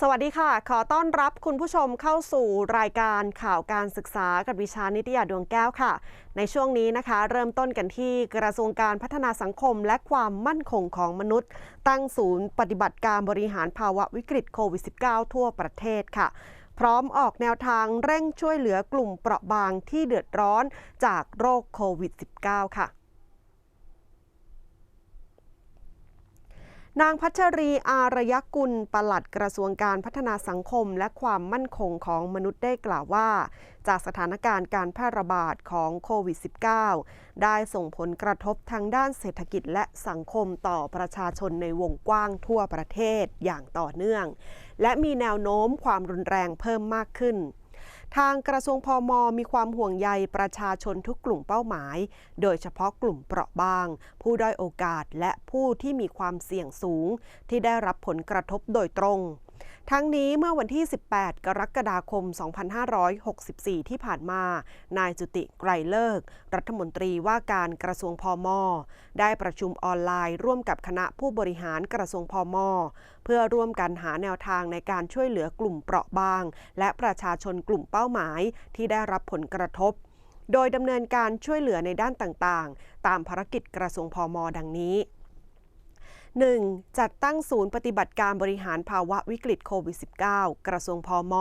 สวัสดีค่ะ ขอต้อนรับคุณผู้ชมเข้าสู่รายการข่าวการศึกษากับวิชานิตยาดวงแก้วค่ะ ในช่วงนี้นะคะ เริ่มต้นกันที่กระทรวงการพัฒนาสังคมและความมั่นคงของมนุษย์ ตั้งศูนย์ปฏิบัติการบริหารภาวะวิกฤตโควิด -19 ทั่วประเทศค่ะ พร้อมออกแนวทางเร่งช่วยเหลือกลุ่มเปราะบางที่เดือดร้อนจากโรคโควิด -19 ค่ะ นางพัชรีอารยกุลปลัดกระทรวงการพัฒนาสังคมและความมั่นคงของมนุษย์ได้กล่าวว่า จากสถานการณ์การแพร่ระบาดของโควิด -19 ได้ส่งผลกระทบทางด้านเศรษฐกิจและสังคมต่อประชาชนในวงกว้างทั่วประเทศอย่างต่อเนื่อง และมีแนวโน้มความรุนแรงเพิ่มมากขึ้น ทางกระทรวงพอมมีความห่วงใยประชาชนทุกกลุ่มเป้าหมาย โดยเฉพาะกลุ่มเปราะบาง ผู้ด้อยโอกาสและผู้ที่มีความเสี่ยงสูง ที่ได้รับผลกระทบโดยตรง ทั้งนี้เมื่อวันที่ 18 กรกฎาคม 2564 ที่ผ่านมา นายจุติไกรเลิก รัฐมนตรีว่าการกระทรวงพอมได้ประชุมออนไลน์ร่วมกับคณะผู้บริหารกระทรวงพอมเพื่อร่วมกันหาแนวทางในการช่วยเหลือกลุ่มเปราะบาง และประชาชนกลุ่มเป้าหมายที่ได้รับผลกระทบโดยดำเนินการช่วยเหลือในด้านต่างๆ ตามภารกิจกระทรวงพอมดังนี้ 1. จัดตั้งศูนย์ปฏิบัติการบริหารภาวะวิกฤตโควิด -19 กระทรวงพอม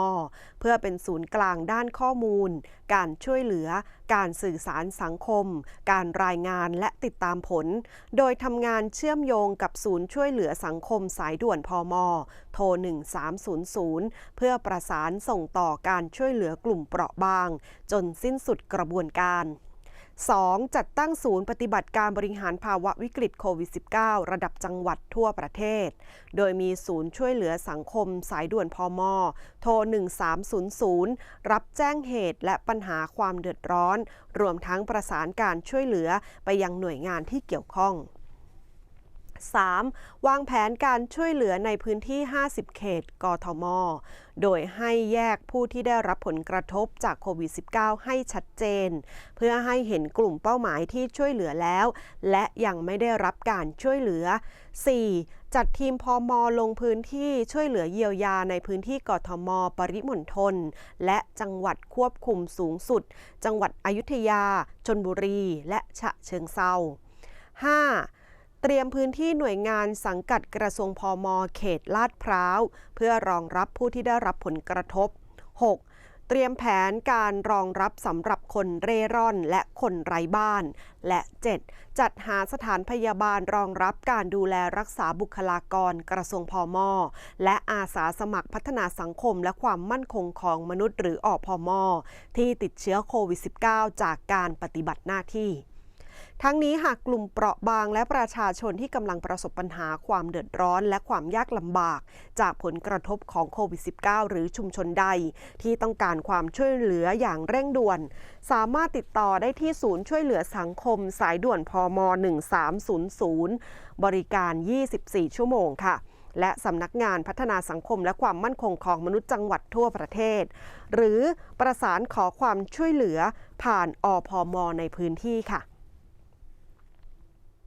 เพื่อเป็นศูนย์กลางด้านข้อมูล การช่วยเหลือ การสื่อสารสังคม การรายงานและติดตามผล โดยทำงานเชื่อมโยงกับศูนย์ช่วยเหลือสังคมสายด่วนพอมโทร 1300 เพื่อประสานส่งต่อการช่วยเหลือกลุ่มเปราะบาง จนสิ้นสุดกระบวนการ 2. จัดตั้งศูนย์ปฏิบัติการบริหารภาวะวิกฤตโควิด -19 ระดับจังหวัดทั่วประเทศ โดยมีศูนย์ช่วยเหลือสังคมสายด่วนพอมโทร 1300 รับแจ้งเหตุและปัญหาความเดือดร้อน รวมทั้งประสานการช่วยเหลือไปยังหน่วยงานที่เกี่ยวข้อง 3. วางแผนการช่วยเหลือในพื้นที่ 50 เขต กทม โดยให้แยกผู้ที่ได้รับผลกระทบจากโควิด -19 ให้ชัดเจน เพื่อให้เห็นกลุ่มเป้าหมายที่ช่วยเหลือแล้ว และยังไม่ได้รับการช่วยเหลือ 4. จัดทีมพอมลงพื้นที่ช่วยเหลือเยียวยาในพื้นที่กทม ปริมณฑลและจังหวัดควบคุมสูงสุด จังหวัดอยุธยา ชนบุรี และฉะเชิงเซา 5. เตรียมพื้นที่หน่วยงานสังกัดกระทรวงพอมเขตลาดพร้าว เพื่อรองรับผู้ที่ได้รับผลกระทบ 6. เตรียมแผนการรองรับสำหรับคนเร่ร่อนและคนไร้บ้าน และ 7. จัดหาสถานพยาบาลรองรับการดูแลรักษาบุคลากรกระทรวงพอมและอาสาสมัครพัฒนาสังคมและความมั่นคงของมนุษย์หรืออพมที่ติดเชื้อโควิด -19 จากการปฏิบัติหน้าที่ ทั้งนี้หากกลุ่มเปราะบางและประชาชนที่กำลังประสบปัญหาความเดือดร้อน และความยากลำบาก จากผลกระทบของโควิด -19 หรือชุมชนใด ที่ต้องการความช่วยเหลืออย่างเร่งด่วน สามารถติดต่อได้ที่ศูนย์ช่วยเหลือสังคม สายด่วนพม 1300 บริการ 24 ชั่วโมงค่ะและสำนักงานพัฒนาสังคมและความมั่นคงของมนุษย์จังหวัดทั่วประเทศ หรือประสานขอความช่วยเหลือผ่านอพมในพื้นที่ค่ะ